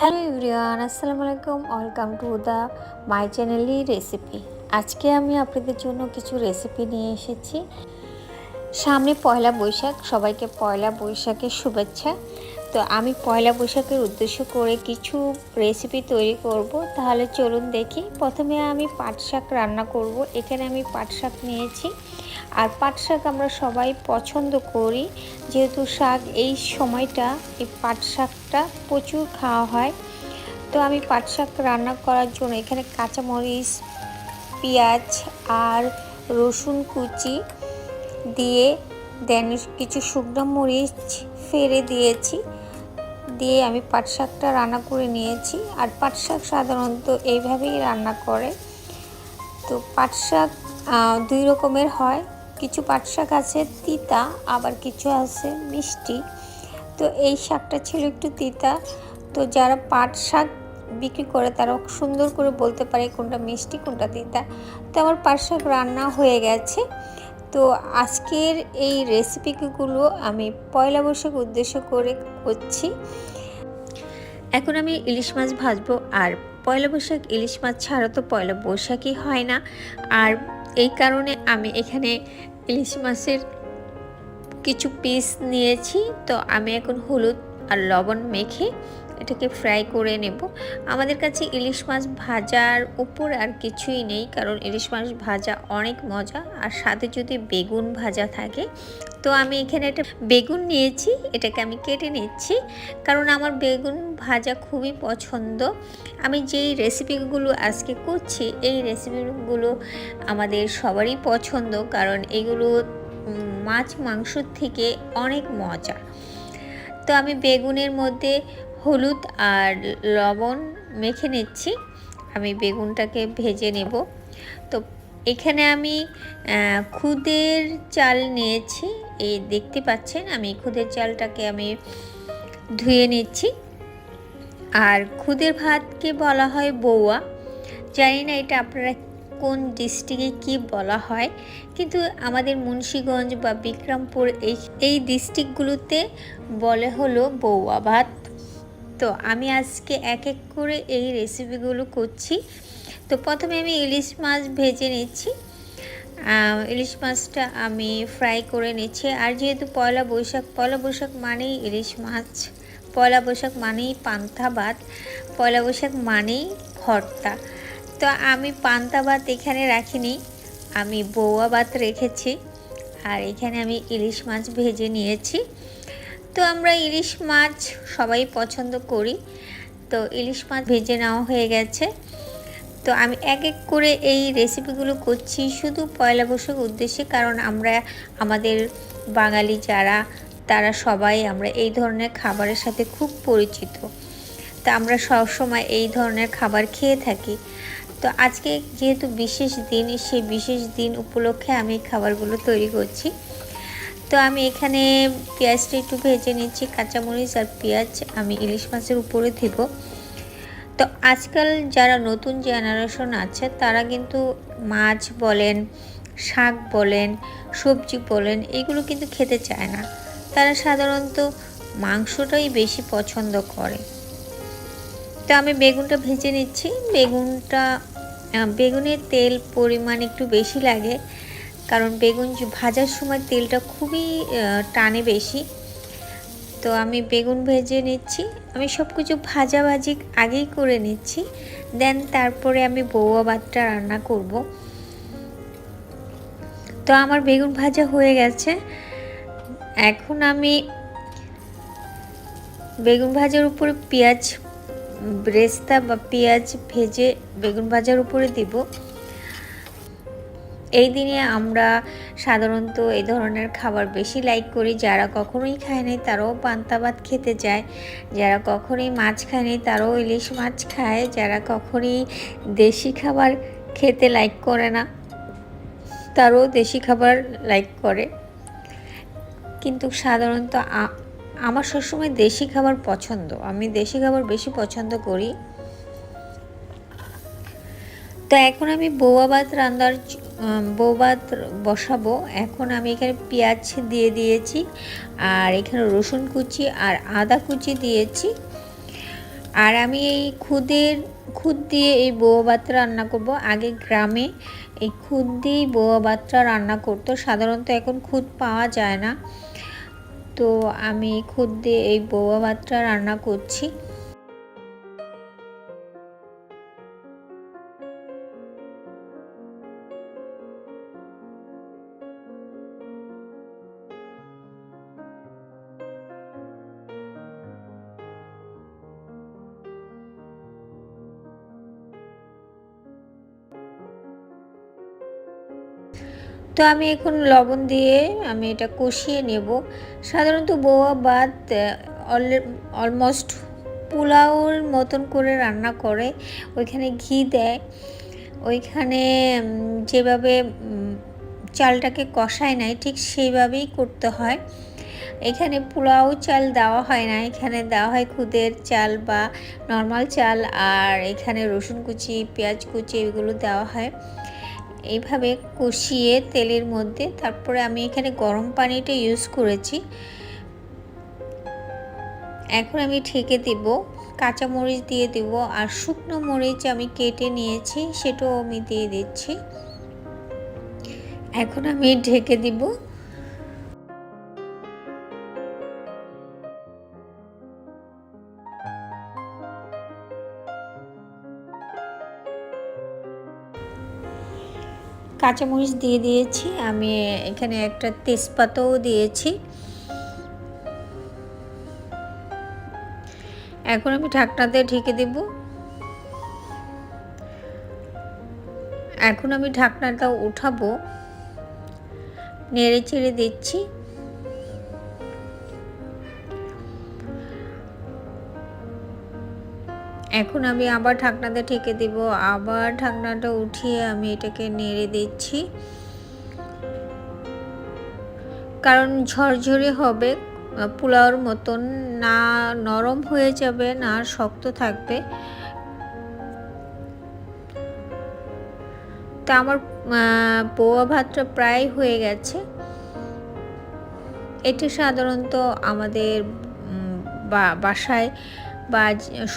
Hello everyone আসসালামু আলাইকুম। Welcome to the my চ্যানেলি রেসিপি আজকে আমি আপনাদের জন্য কিছু রেসিপি নিয়ে এসেছি। সামনে পয়লা বৈশাখ, সবাইকে পয়লা বৈশাখের শুভেচ্ছা। তো আমি পয়লা বৈশাখের উদ্দেশ্য করে কিছু রেসিপি তৈরি করব। তাহলে চলুন দেখি। প্রথমে আমি পাট শাক রান্না করব। এখানে আমি পাট শাক নিয়েছি। আর পাট শাক আমরা সবাই পছন্দ করি। যেহেতু শাক এই সময়টা এই পাট শাকটা প্রচুর খাওয়া হয়। তো আমি পাট শাক রান্না করার জন্য এখানে কাঁচামরিচ, পেঁয়াজ আর রসুন কুচি দিয়ে দেন কিছু শুকনো মরিচ ফেলে দিয়েছি। দিয়ে আমি পাট শাকটা রান্না করে নিয়েছি। আর পাট শাক সাধারণত এইভাবেই রান্না করে। তো পাট শাক দুই রকমের হয়। কিছু পাট শাক আছে তিতা, আবার কিছু আছে মিষ্টি। তো এই শাকটা ছিল একটু তিতা। তো যারা পাট শাক বিক্রি করে, তারা সুন্দর করে বলতে পারে কোনটা মিষ্টি, কোনটা তিতা। তো আমার পাট শাক রান্না হয়ে গেছে। তো আজকের এই রেসিপিগুলো আমি পয়লা বৈশাখ উদ্দেশ্য করে করছি। এখন আমি ইলিশ মাছ ভাজবো। আর পয়লা বৈশাখ ইলিশ মাছ ছাড়া তো পয়লা বৈশাখই হয় না। আর এই কারণে আমি এখানে ইলিশ মাছের কিছু পিস নিয়েছি। তো আমি এখন হলুদ আর লবণ মেখে এটাকে ফ্রাই করে নেব। আমাদের কাছে ইলিশ মাছ ভাজার উপর আর কিছুই নেই, কারণ ইলিশ মাছ ভাজা অনেক মজা। আর সাথে যদি বেগুন ভাজা থাকে, তো আমি এখানে একটা বেগুন নিয়েছি, এটাকে আমি কেটে নিচ্ছি। কারণ আমার বেগুন ভাজা খুবই পছন্দ। আমি যেই রেসিপিগুলো আজকে করছি, এই রেসিপিগুলো আমাদের সবারই পছন্দ, কারণ এগুলো মাছ মাংসর থেকে অনেক মজা। তো আমি বেগুনের মধ্যে হলুদ আর লবণ মেখে নিচ্ছি। আমি বেগুনটাকে ভেজে নেব। তো এখানে আমি খুদের চাল নিয়েছি। এই দেখতে পাচ্ছেন, আমি খুদের চালটাকে আমি ধুয়ে নিচ্ছি। আর খুদের ভাতকে বলা হয় বৌয়া। জানি না এটা আপনারা কোন ডিস্ট্রিক্টে কি বলা হয়? কিন্তু আমাদের মুন্সীগঞ্জ বা বিক্রমপুর এই এই ডিস্ট্রিক্টগুলোতে বলে হলো বৌয়া ভাত। তো আমি আজকে এক এক করে এই রেসিপিগুলো করছি। তো প্রথমে আমি ইলিশ মাছ ভেজে নিচ্ছি। ইলিশ মাছটা আমি ফ্রাই করে নিচ্ছি। আর যেহেতু পয়লা বৈশাখ পয়লা বৈশাখ মানেই ইলিশ মাছ। পয়লা বৈশাখ মানেই পান্তা ভাত। পয়লা বৈশাখ মানেই ভর্তা। তো আমি পান্তা ভাত এখানে রাখিনি, আমি বৌয়া ভাত রেখেছি, আর এখানে আমি ইলিশ মাছ ভেজে নিয়েছি। তো আমরা ইলিশ মাছ সবাই পছন্দ করি, তো ইলিশ মাছ ভেজে নেওয়া হয়ে গেছে। তো আমি এক এক করে এই রেসিপিগুলো করছি শুধু পয়লা বৈশাখ উদ্দেশ্যে, কারণ আমরা, আমাদের বাঙালি যারা, তারা সবাই আমরা এই ধরনের খাবারের সাথে খুব পরিচিত। তা আমরা সবসময় এই ধরনের খাবার খেয়ে থাকি। তো আজকে যেহেতু বিশেষ দিন, সেই বিশেষ দিন উপলক্ষে আমি খাবারগুলো তৈরি করছি। তো আমি এখানে পেঁয়াজটা একটু ভেজে নিচ্ছি, কাঁচামরিচ আর পেঁয়াজ আমি ইলিশ মাছের উপরে দিব। তো আজকাল যারা নতুন জেনারেশন আছে, তারা কিন্তু মাছ বলেন, শাক বলেন, সবজি বলেন, এগুলো কিন্তু খেতে চায় না। তারা সাধারণত মাংসটাই বেশি পছন্দ করে। তো আমি বেগুনটা ভেজে নিচ্ছি। বেগুনটা বেগুনের তেল পরিমাণ একটু বেশি লাগে, কারণ বেগুন ভাজার সময় তেলটা খুবই টানে বেশি। তো আমি বেগুন ভেজে নিচ্ছি। আমি সব কিছু ভাজাভাজি আগেই করে নিচ্ছি। দেন তারপরে আমি বৌয়া ভাতটা রান্না করব। তো আমার বেগুন ভাজা হয়ে গেছে। এখন আমি বেগুন ভাজার উপরে পেঁয়াজ ব্রেস্তা বা পেঁয়াজ ভেজে বেগুন ভাজার উপরে দিব। এই দিনে আমরা সাধারণত এই ধরনের খাবার বেশি লাইক করি। যারা কখনোই খায় নাই, তারাও পান্তা ভাত খেতে যায়। যারা কখনোই মাছ খায় নাই, তারাও ইলিশ মাছ খায়। যারা কখনোই দেশি খাবার খেতে লাইক করে না, তারাও দেশি খাবার লাইক করে। কিন্তু সাধারণত আমার সবসময় দেশি খাবার পছন্দ। আমি দেশি খাবার বেশি পছন্দ করি। তো এখন আমি বৌয়া ভাত রান্নার বৌভাত বসাবো। এখন আমি এখানে পেঁয়াজ দিয়ে দিয়েছি, আর এখানে রসুন কুচি আর আদা কুচি দিয়েছি। আর আমি এই খুদের, খুদ দিয়ে এই ভাতটা রান্না করব। আগে গ্রামে এই খুদ দিয়েই বৌয়া ভাতটা রান্না করতো। সাধারণত এখন খুদ পাওয়া যায় না। তো আমি খুদ্দে এই বৌয়া ভাতটা রান্না করছি। তো আমি এখন লবণ দিয়ে আমি এটা কষিয়ে নেব। সাধারণত বোয়া বাদ অলমোস্ট পোলাওর মতন করে রান্না করে, ওইখানে ঘি দেয়। ওইখানে যেভাবে চালটাকে কষায় নেয় ঠিক সেইভাবেই করতে হয়। এখানে পোলাও চাল দেওয়া হয় না, এখানে দেওয়া হয় খুদের চাল বা নর্মাল চাল, আর এখানে রসুন কুচি, পেঁয়াজ কুচি, এগুলো দেওয়া হয়। এইভাবে কষিয়ে তেলের মধ্যে, তারপরে আমি এখানে গরম পানিটা ইউজ করেছি। এখন আমি ঠেকে দেব, কাঁচা মরিচ দিয়ে দেব, আর শুকনো মরিচ আমি কেটে নিয়েছি, সেটাও আমি দিয়ে দিচ্ছি। এখন আমি ঢেকে দিব কাঁচামরিচ দিয়ে দিয়েছি। আমি এখানে একটা তেজপাতাও দিয়েছি। এখন আমি ঢাকনাতে ঢেকে দেব। এখন আমি ঢাকনাটা উঠাবো। নেড়ে চেড়ে দিচ্ছি। এখন আমি আবার ঢাকনাতে ঠেকে দেব। আবার ঢাকনাটা উঠিয়ে আমি এটাকে নেড়ে দিচ্ছি। কারণ ঝরঝরে হবে, পোলাওর মতন, না নরম হয়ে যাবে, না শক্ত থাকবে। তা আমার পোয়া ভাতটা প্রায় হয়ে গেছে। এটা সাধারণত আমাদের বাসায় বা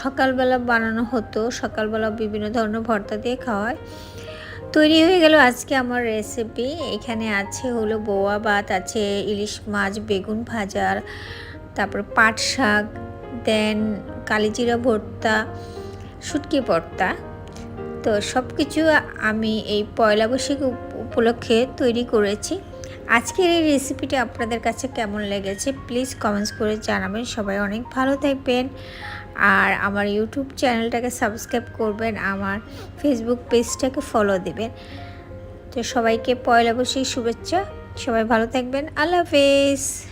সকালবেলা বানানো হতো, সকালবেলা বিভিন্ন ধরনের ভর্তা দিয়ে খাওয়ায়। তৈরি হয়ে গেল আজকে আমার রেসিপি এখানে আছে হলো বোয়া ভাত, আছে ইলিশ মাছ, বেগুন ভাজার তারপর পাট শাক, দেন কালিজিরা ভর্তা, শুটকি ভর্তা। তো সব কিছু আমি এই পয়লা বৈশাখ উপলক্ষে তৈরি করেছি। আজকের এই রেসিপিটি আপনাদের কাছে কেমন লেগেছে প্লিজ কমেন্টস করে জানাবেন। সবাই অনেক ভালো থাকবেন। আর আমার ইউটিউব চ্যানেলটাকে সাবস্ক্রাইব করবেন, আমার ফেসবুক পেজটাকে ফলো দেবেন। তো সবাইকে পয়লা বৈশাখ শুভেচ্ছা, সবাই ভালো থাকবেন, আল্লাহ হাফেজ।